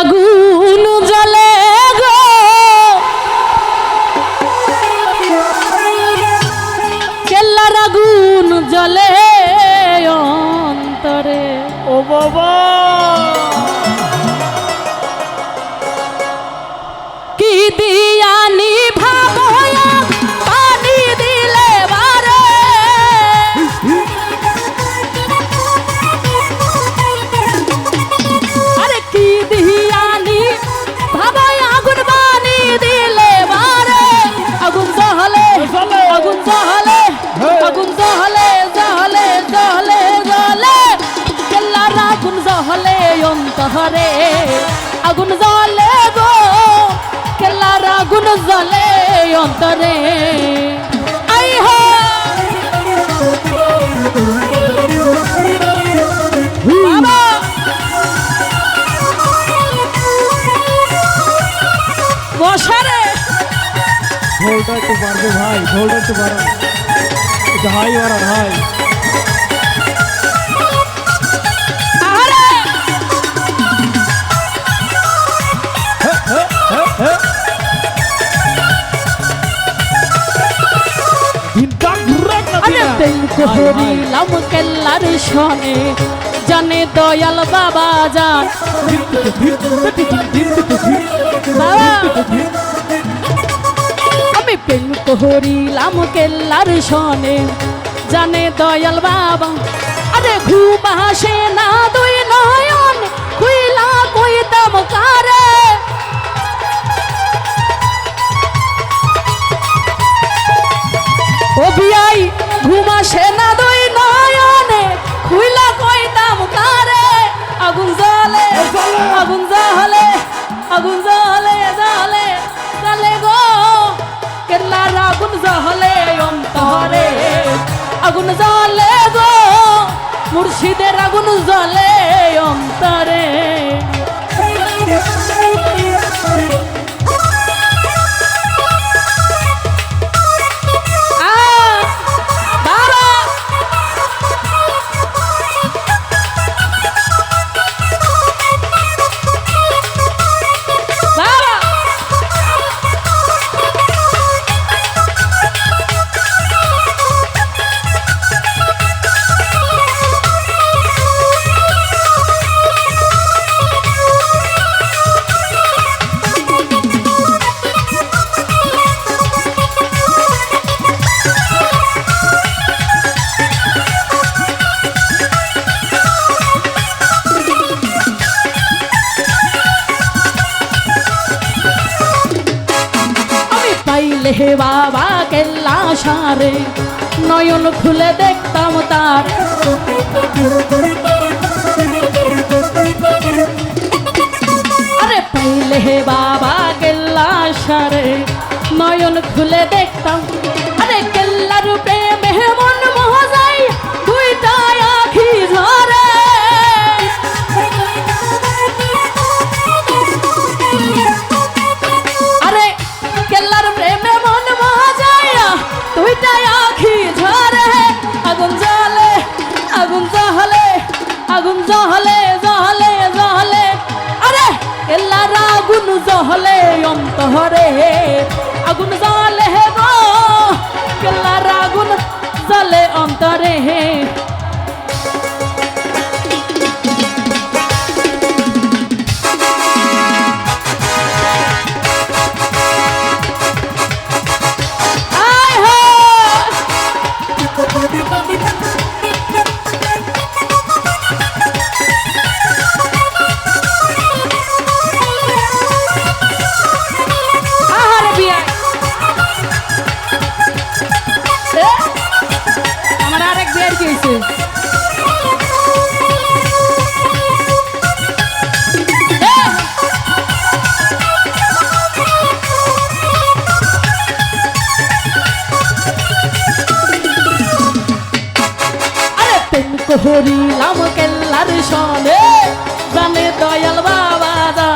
আগুন জ্বলে গো। কেল্লার আগুন জ্বলে অন্তরে। ও বাবা। কি দিয়ানি জলে অন্তরে। আই হো! বসারে ঢোলটা একটু বাড়বে ভাই ঢোলটা একটু বাড়ান হাই। শনে, জানে দয়াল বাবা বাবা! আমি প্রেম কহরিলাম কেল্লার শনে, জানে দয়াল বাবা। আরে ঘুম আসে না দুই নয়ন, খুইলা কইতাম কারে? আগুন জ্বলে জ্বলে জ্বলে গো। কেল্লার আগুন জ্বলে অন্তরে। আগুন জ্বলে গো। মুর্শিদের আগুন জ্বলে অন্তরে। হে বাবা, কেল্লা সারে। নয়ন খুলে দেখতাম তার। আরে পাইলে হে বাবা, কেল্লা সারে। নয়ন খুলে দেখতাম। জহলে জহলে জ্বলে আরে কেল্লার আগুন জহলে অন্তহরে। আগুন জ্বলে গো কেলা আগুন জলে অন্তরে। আয় প্রেম কহরিলাম কেল্লার সনে, জানে দয়াল বাবা দা।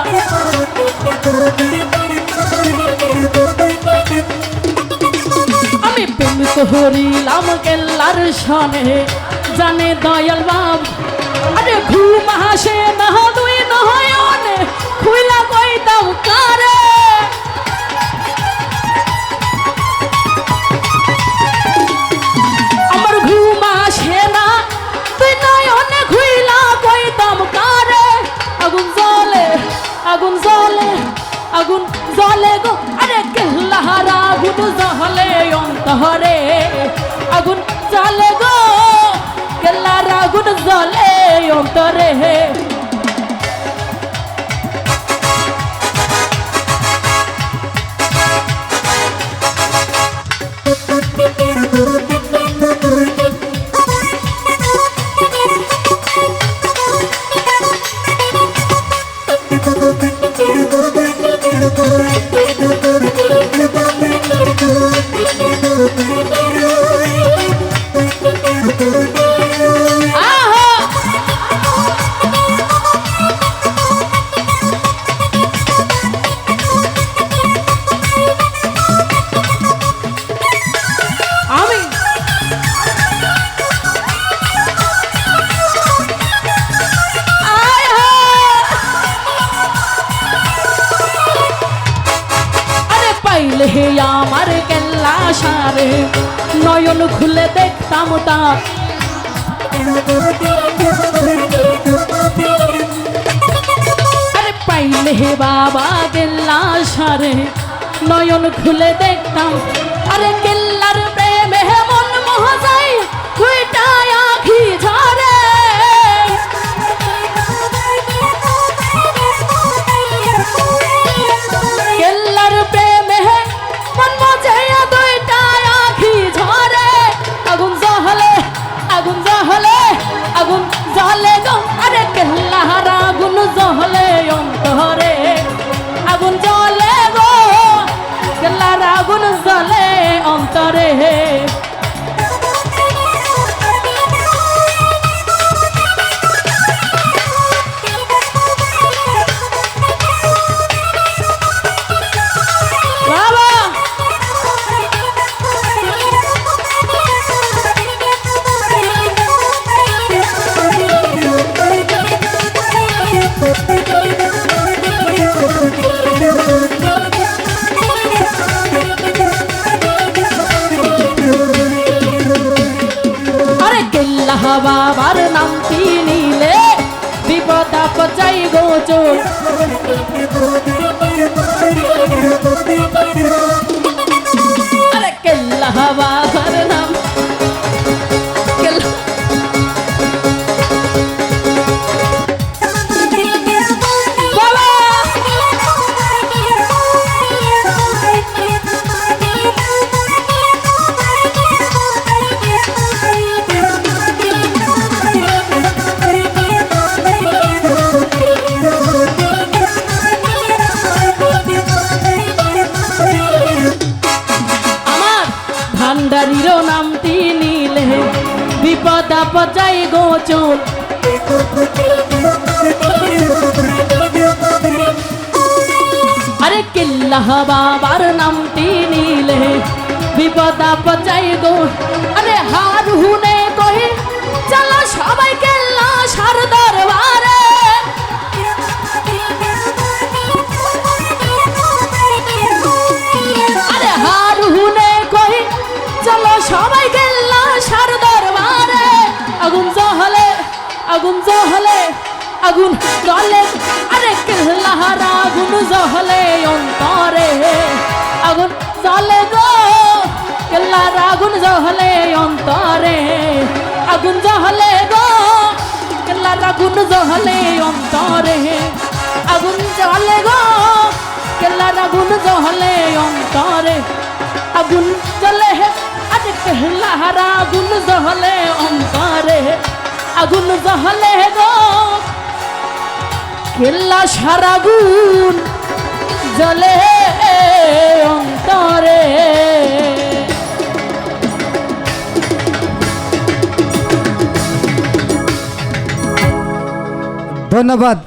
আমি প্রেম কহরিলাম কেল্লার সনে, জানে দয়াল বাবা। আরে ঘুম আসে না, দুই নয়নে খুই গো অন্তরে আগুন চলে গো কেল্লার আগুন জ্বলে অন্তরে। আহা নয়ন খুলে দেখতাম তার। আরে পাইলে হে বাবা কেল্লা সারে, নয়ন খুলে দেখতাম। আরে কেল্লার অন্তরে বাবা বিপদ আপচাই গোচর আরে আরে কিল্লাহ বাবার নামটি নিলে বিপদ আপচাই গো আরে হার হুনে কহি চলো সবাই কেল্লা সার দরবারে আরে হার হুনে কহি চলো সবাই গেল্লা সার দরবারে আগুন জহলে আগুন জহলে আগুন জলে আরে কেল্লাহার আগুন জহলে অন্তরে। আগুন জলে গো কেল্লার আগুন জহলে অন্তরে। আগুন জহলে গো কেল্লার আগুন জহলে অন্তরে। আগুন জলে গো কেল্লার আগুন জহলে অন্তরে। আগুন জ্বলে, আরে কেল্লার আগুন জহলে অন্তরে। আগুন জহলে গো কেল্লা সারাগুন জলে অন্তরে। ধন্যবাদ।